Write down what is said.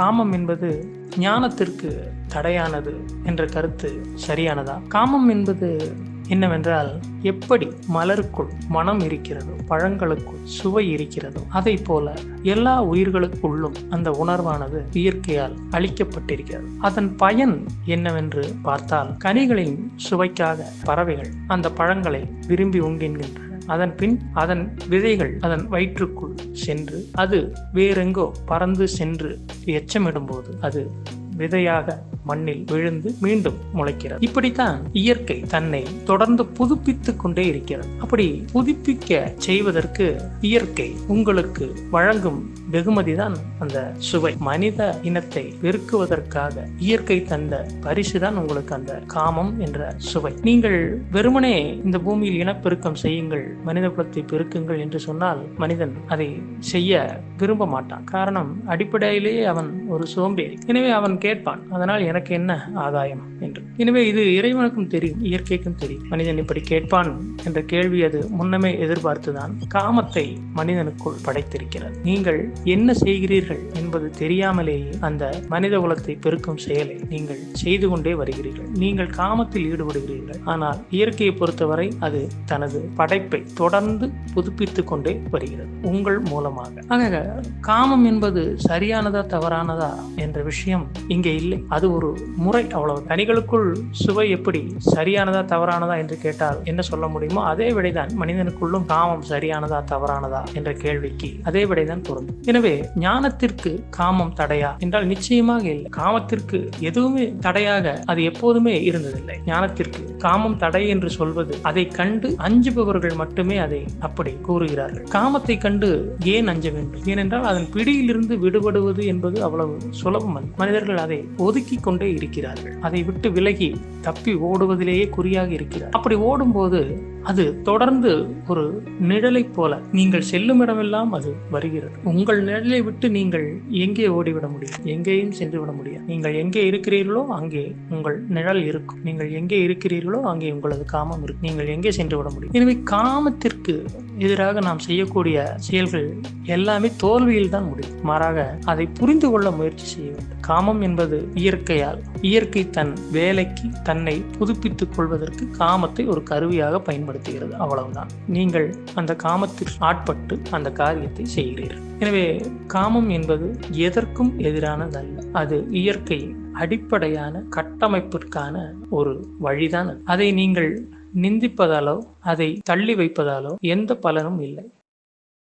காமம் என்பது ஞானத்திற்கு தடையானது என்ற கருத்து சரியானதா? காமம் என்பது என்னவென்றால் எப்படி மலருக்குள் மனம் இருக்கிறதோ பழங்களுக்குள் சுவை இருக்கிறதோ அதை போல எல்லா உயிர்களுக்குள்ளும் அந்த உணர்வானது இயற்கையால் அளிக்கப்பட்டிருக்கிறது அதன் பயன் என்னவென்று பார்த்தால் கனிகளின் சுவைக்காக பறவைகள் அந்த பழங்களை விரும்பி உண்கின்றன. அதன் பின் அதன் விதைகள் அதன் வயிற்றுக்குள் சென்று அது வேறெங்கோ பறந்து சென்று எச்சமிடும்போது அது விதையாக மண்ணில் விழுந்து மீண்டும் முளைக்கிறது. இப்படித்தான் இயற்கை தன்னை தொடர்ந்து புதுப்பித்துக் கொண்டே இருக்கிறது. அப்படி புதுப்பிக்க செய்வதற்கு இயற்கை உங்களுக்கு வழங்கும் வெகுமதி தான் அந்த சுவை. மனித இனத்தை பெருக்குவதற்காக இயற்கை தந்த பரிசு தான் உங்களுக்கு அந்த காமம் என்ற சுவை. நீங்கள் வெறுமனே இந்த பூமியில் இனப்பெருக்கம் செய்யுங்கள் மனித குலத்தை பெருக்குங்கள் என்று சொன்னால் மனிதன் அதை செய்ய விரும்ப மாட்டான். காரணம் அடிப்படையிலேயே அவன் ஒரு சோம்பேறி. எனவே அவன் கேட்பான் அதனால் எனக்கு என்ன ஆதாயம் என்று. எனவே இது இறைவனுக்கும் தெரியும் இயற்கைக்கும் தெரியும். மனிதன் இப்படி கேட்பான் என்ற கேள்வி அது முன்னமே எதிர்பார்த்துதான் காமத்தை மனிதனுக்குள் படைத்திருக்கிறது. நீங்கள் என்ன செய்கிறீர்கள் என்பது தெரியாமலேயே அந்த மனித குலத்தை பெருக்கும் செயலை நீங்கள் செய்து கொண்டே வருகிறீர்கள். நீங்கள் காமத்தில் ஈடுபடுகிறீர்கள். ஆனால் இயற்கையை பொறுத்தவரை அது தனது படைப்பை தொடர்ந்து புதுப்பித்துக் கொண்டே வருகிறது உங்கள் மூலமாக. ஆக காமம் என்பது சரியானதா தவறானதா என்ற விஷயம் இங்கே இல்லை. அது ஒரு முறை அவ்வளவு. கனிகளுக்குள் சுவை எப்படி? சரியானதா தவறானதா என்று கேட்டால் என்ன சொல்ல முடியுமோ அதே விடைதான் மனிதனுக்குள்ளும் காமம் சரியானதா தவறானதா என்ற கேள்விக்கு அதே விடைதான் பொருந்தும். எனவே ஞானத்திற்கு காமம் தடையா என்றால் நிச்சயமாக இல்லை. காமத்திற்கு எதுவுமே தடையாக அது எப்போதுமே இருந்ததில்லை. ஞானத்திற்கு காமம் தடை என்று சொல்வது அதை கண்டு அஞ்சுபவர்கள் மட்டுமே அதை அப்படி கூறுகிறார்கள். காமத்தை கண்டு ஏன் அஞ்ச வேண்டும்? ஏனென்றால் அதன் பிடியிலிருந்து விடுபடுவது என்பது அவ்வளவு சுலபம் மனிதர்கள் அதை ஒதுக்கி கொண்டே இருக்கிறார்கள். அதை விட்டு விலகி தப்பி ஓடுவதிலேயே குறியாக இருக்கிறார். அப்படி ஓடும்போது அது தொடர்ந்து ஒரு நிழலை போல நீங்கள் செல்லும் இடமெல்லாம் அது வருகிறது. உங்கள் நிழலை விட்டு நீங்கள் எங்கே ஓடிவிட முடியும்? எங்கேயும் சென்று விட முடியாது. நீங்கள் எங்கே இருக்கிறீர்களோ அங்கே உங்கள் நிழல் இருக்கும். நீங்கள் எங்கே இருக்கிறீர்களோ அங்கே உங்களது காமம் இருக்கும். நீங்கள் எங்கே சென்று விட முடியும்? எனவே காமத்திற்கு எதிராக நாம் செய்யக்கூடிய செயல்கள் எல்லாமே தோல்வியில் தான் முடியும். மாறாக அதை புரிந்து கொள்ள முயற்சி செய்ய வேண்டும். காமம் என்பது இயற்கையால் இயற்கை தன் வேலைக்கு தன்னை புதுப்பித்துக் கொள்வதற்கு காமத்தை ஒரு கருவியாக பயன்படுத்துகிறது. அவ்வளவுதான். நீங்கள் அந்த காமத்திற்கு ஆட்பட்டு அந்த காரியத்தை செய்கிறீர்கள் எனவே காமம் என்பது எதற்கும் எதிரானதல்ல. அது இயற்கையின் அடிப்படையான கட்டமைப்பிற்கான ஒரு வழிதான் அதை நீங்கள் நிந்திப்பதாலோ அதை தள்ளி வைப்பதாலோ எந்த பலனும் இல்லை.